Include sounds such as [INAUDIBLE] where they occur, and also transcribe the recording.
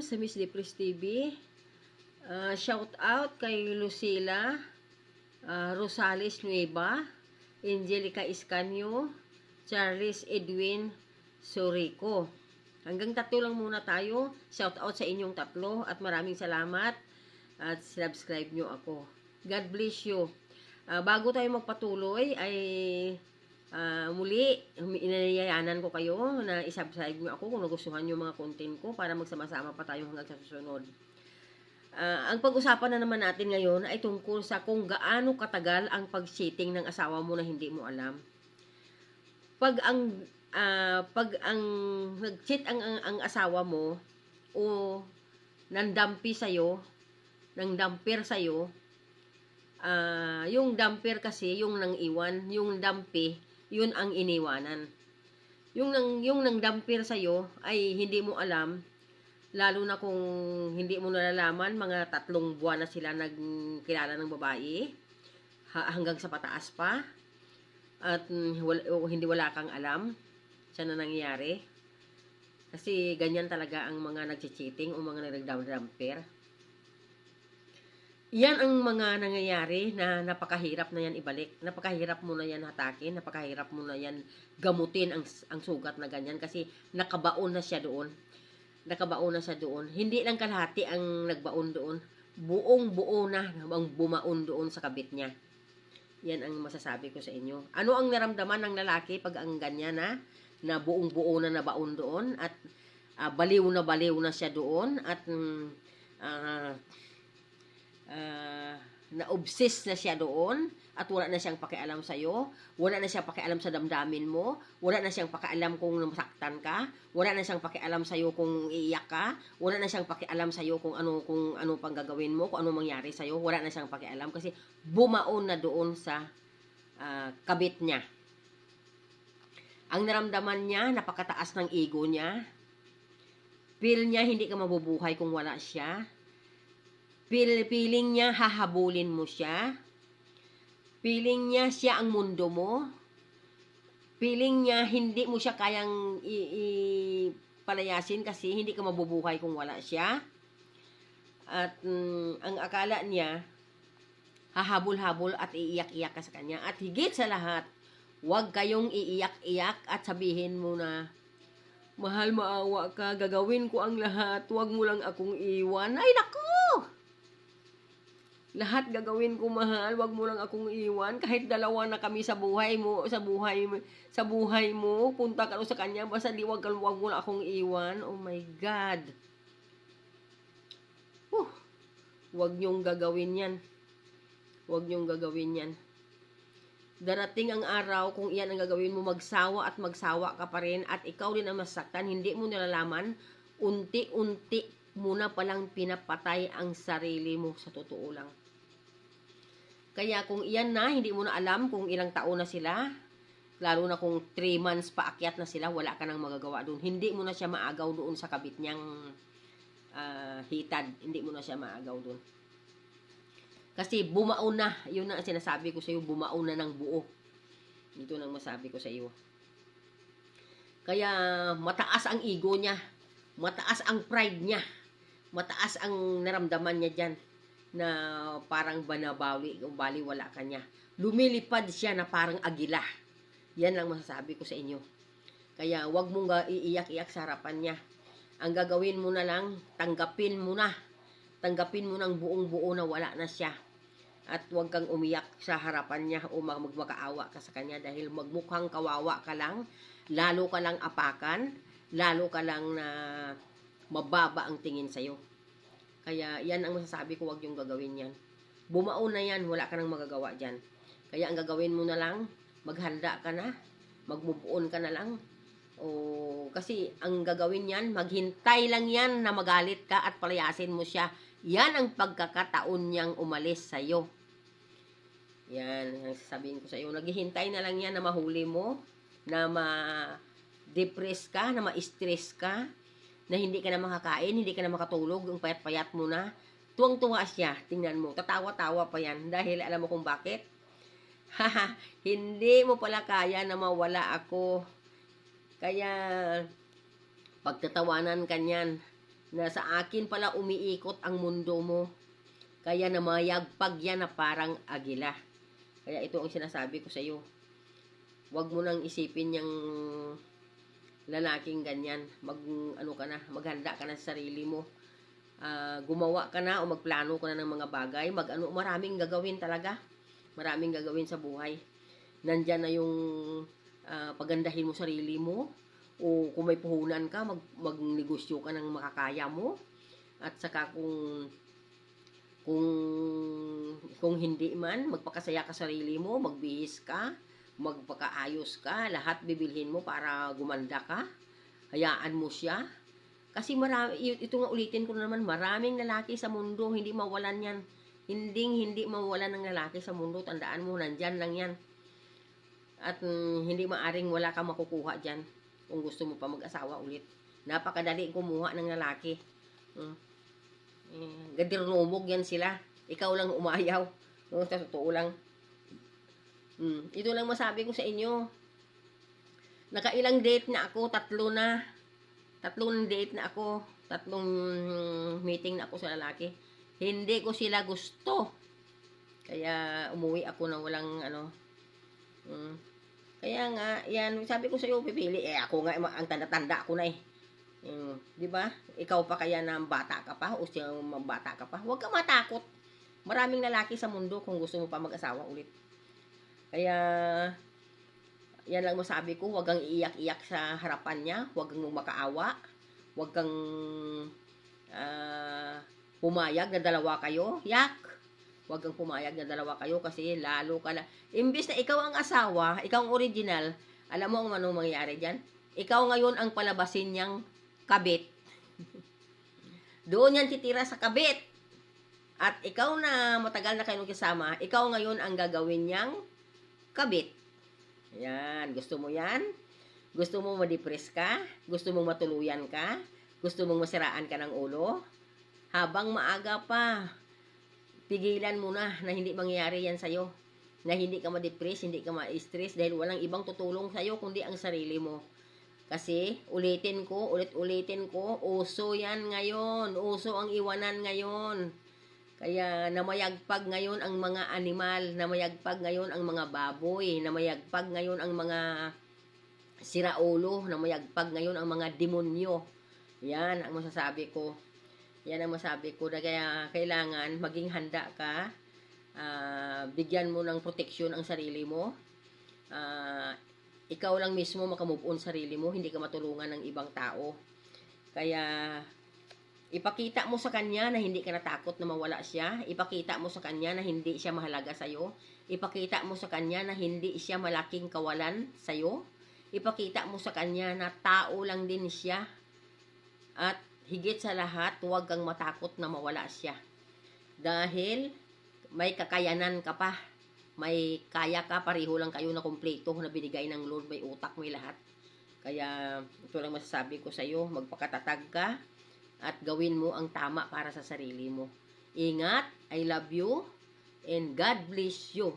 sa Miss Depres TV. Uh, shout out kay Lucila uh, Rosales Nueva, Angelica Iscanio, Charles Edwin Sorico. Hanggang tatlo lang muna tayo. Shout out sa inyong tatlo at maraming salamat at subscribe nyo ako. God bless you. Uh, bago tayo magpatuloy ay uh, muli inayayanan ko kayo na isubscribe nyo ako kung nagustuhan nyo mga content ko para magsama-sama pa tayo hanggang sa susunod. Uh, ang pag-usapan na naman natin ngayon ay tungkol sa kung gaano katagal ang pag-cheating ng asawa mo na hindi mo alam. Pag ang uh, pag ang nag-cheat ang, ang, ang asawa mo o nandampi sa'yo, nang damper sa'yo, uh, yung damper kasi, yung nang iwan, yung dampi, yun ang iniwanan. Yung nang, yung nang damper sa'yo ay hindi mo alam, lalo na kung hindi mo nalalaman, mga tatlong buwan na sila nagkilala ng babae, hanggang sa pataas pa, at wala, hindi wala kang alam sa na nangyayari. Kasi ganyan talaga ang mga nag-cheating o mga nagdamper. Yan ang mga nangyayari na napakahirap na yan ibalik. Napakahirap mo na yan hatakin, napakahirap mo na yan gamutin ang, ang sugat na ganyan kasi nakabaon na siya doon nakabaon na sa doon. Hindi lang kalahati ang nagbaon doon. Buong buo na ang bumaon doon sa kabit niya. Yan ang masasabi ko sa inyo. Ano ang naramdaman ng lalaki pag ang ganyan na, na buong buo na nabaon doon at uh, baliw na baliw na siya doon at uh, uh, na-obsess na siya doon at wala na siyang pakialam sa iyo, wala na siyang pakialam sa damdamin mo, wala na siyang pakialam kung masaktan ka, wala na siyang pakialam sa iyo kung iiyak ka, wala na siyang pakialam sa iyo kung ano kung ano pang gagawin mo, kung ano mangyari sa iyo, wala na siyang pakialam kasi bumaon na doon sa uh, kabit niya. Ang naramdaman niya, napakataas ng ego niya. Feel niya hindi ka mabubuhay kung wala siya. Feel, feeling niya hahabulin mo siya Feeling niya siya ang mundo mo. Feeling niya hindi mo siya kayang i-palayasin kasi hindi ka mabubuhay kung wala siya. At mm, ang akala niya, hahabol-habol at iiyak-iyak ka sa kanya. At higit sa lahat, huwag kayong iiyak-iyak at sabihin mo na, Mahal, maawa ka, gagawin ko ang lahat, huwag mo lang akong iwan. Ay, naku! Lahat gagawin ko mahal, wag mo lang akong iwan. Kahit dalawa na kami sa buhay mo, sa buhay sa buhay mo, punta ka sa kanya, basta di wag, wag mo lang akong iwan. Oh my God. Uh, wag niyong gagawin yan. Wag niyong gagawin yan. Darating ang araw kung iyan ang gagawin mo, magsawa at magsawa ka pa rin at ikaw din ang masaktan, hindi mo nalalaman, unti-unti muna palang pinapatay ang sarili mo sa totoo lang. Kaya kung iyan na, hindi mo na alam kung ilang taon na sila, lalo na kung 3 months pa akyat na sila, wala ka nang magagawa doon. Hindi mo na siya maagaw doon sa kabit niyang uh, hitad. Hindi mo na siya maagaw doon. Kasi bumaon na, yun na ang sinasabi ko sa iyo, bumaon na ng buo. Ito nang masabi ko sa iyo. Kaya mataas ang ego niya, mataas ang pride niya, mataas ang naramdaman niya diyan na parang banabawi o bali wala kanya. Lumilipad siya na parang agila. Yan lang masasabi ko sa inyo. Kaya wag mong iiyak-iyak sa harapan niya. Ang gagawin mo na lang, tanggapin mo na. Tanggapin mo ng buong-buo na wala na siya. At wag kang umiyak sa harapan niya o magmakaawa ka sa kanya dahil magmukhang kawawa ka lang, lalo ka lang apakan, lalo ka lang na mababa ang tingin sa'yo. Kaya yan ang masasabi ko, wag yung gagawin yan. Bumao na yan, wala ka nang magagawa dyan. Kaya ang gagawin mo na lang, maghanda ka na, magmubuon ka na lang. O, kasi ang gagawin yan, maghintay lang yan na magalit ka at palayasin mo siya. Yan ang pagkakataon niyang umalis sa'yo. Yan, ang sasabihin ko sa iyo. Naghihintay na lang yan na mahuli mo, na ma-depress ka, na ma-stress ka, na hindi ka na makakain, hindi ka na makatulog, yung payat-payat mo na. Tuwang-tuwa siya, tingnan mo, tatawa-tawa pa yan dahil alam mo kung bakit? Haha, [LAUGHS] hindi mo pala kaya na mawala ako. Kaya, pagtatawanan kanyan, na sa akin pala umiikot ang mundo mo. Kaya namayagpag yan na parang agila. Kaya ito ang sinasabi ko sa iyo. Huwag mo nang isipin yung lalaking ganyan. Mag, ano ka na, maghanda ka na sa sarili mo. Ah, gumawa ka na o magplano ka na ng mga bagay. Mag, ano, maraming gagawin talaga. Maraming gagawin sa buhay. Nandyan na yung ah, pagandahin mo sarili mo. O kung may puhunan ka, mag, magnegosyo ka ng makakaya mo. At saka kung kung kung hindi man, magpakasaya ka sa sarili mo, magbihis ka, magpakaayos ka, lahat bibilhin mo para gumanda ka. Hayaan mo siya. Kasi marami, ito nga ulitin ko na naman, maraming lalaki sa mundo, hindi mawalan yan. Hindi, hindi mawalan ng lalaki sa mundo. Tandaan mo, nandyan lang yan. At mm, hindi maaring wala kang makukuha dyan kung gusto mo pa mag-asawa ulit. Napakadali kumuha ng lalaki. Mm. Eh, gadirnumog yan sila. Ikaw lang umayaw. No, sa totoo lang. Mm, ito lang masabi ko sa inyo. Nakailang date na ako, tatlo na. Tatlong date na ako. Tatlong meeting na ako sa lalaki. Hindi ko sila gusto. Kaya umuwi ako na walang ano. Mm. Kaya nga, yan, sabi ko sa iyo, pipili. Eh, ako nga, ang tanda-tanda ako na eh. Mm, di ba? Ikaw pa kaya na bata ka pa o siya bata ka pa. Huwag ka matakot. Maraming lalaki sa mundo kung gusto mo pa mag-asawa ulit. Kaya yan lang masabi ko, huwag kang iiyak-iyak sa harapan niya, huwag kang makaawa, huwag kang ah, pumayag na dalawa kayo. Yak! Huwag kang pumayag na dalawa kayo kasi lalo ka na. Imbis na ikaw ang asawa, ikaw ang original, alam mo ang ano mangyayari dyan? Ikaw ngayon ang palabasin niyang kabit. [LAUGHS] Doon yan titira sa kabit. At ikaw na matagal na kayo kasama, ikaw ngayon ang gagawin niyang kabit. Yan. Gusto mo yan? Gusto mo ma-depress ka? Gusto mo matuluyan ka? Gusto mong masiraan ka ng ulo? Habang maaga pa, pigilan mo na na hindi mangyayari yan sa'yo. Na hindi ka ma-depress, hindi ka ma-stress dahil walang ibang tutulong sa'yo kundi ang sarili mo. Kasi, ulitin ko, ulit-ulitin ko, uso yan ngayon. Uso ang iwanan ngayon. Kaya namayagpag ngayon ang mga animal, namayagpag ngayon ang mga baboy, namayagpag ngayon ang mga siraulo, namayagpag ngayon ang mga demonyo. Yan ang masasabi ko. Yan ang masabi ko. Kaya kailangan maging handa ka. Ah, bigyan mo ng proteksyon ang sarili mo. Ah, ikaw lang mismo makamove on sarili mo, hindi ka matulungan ng ibang tao. Kaya ipakita mo sa kanya na hindi ka natakot na mawala siya. Ipakita mo sa kanya na hindi siya mahalaga sa'yo. Ipakita mo sa kanya na hindi siya malaking kawalan sa'yo. Ipakita mo sa kanya na tao lang din siya. At higit sa lahat, huwag kang matakot na mawala siya. Dahil may kakayanan ka pa. May kaya ka, pareho lang kayo na kumpleto na binigay ng Lord. May utak, may lahat. Kaya ito lang masasabi ko sa iyo, magpakatatag ka at gawin mo ang tama para sa sarili mo. Ingat, I love you, and God bless you.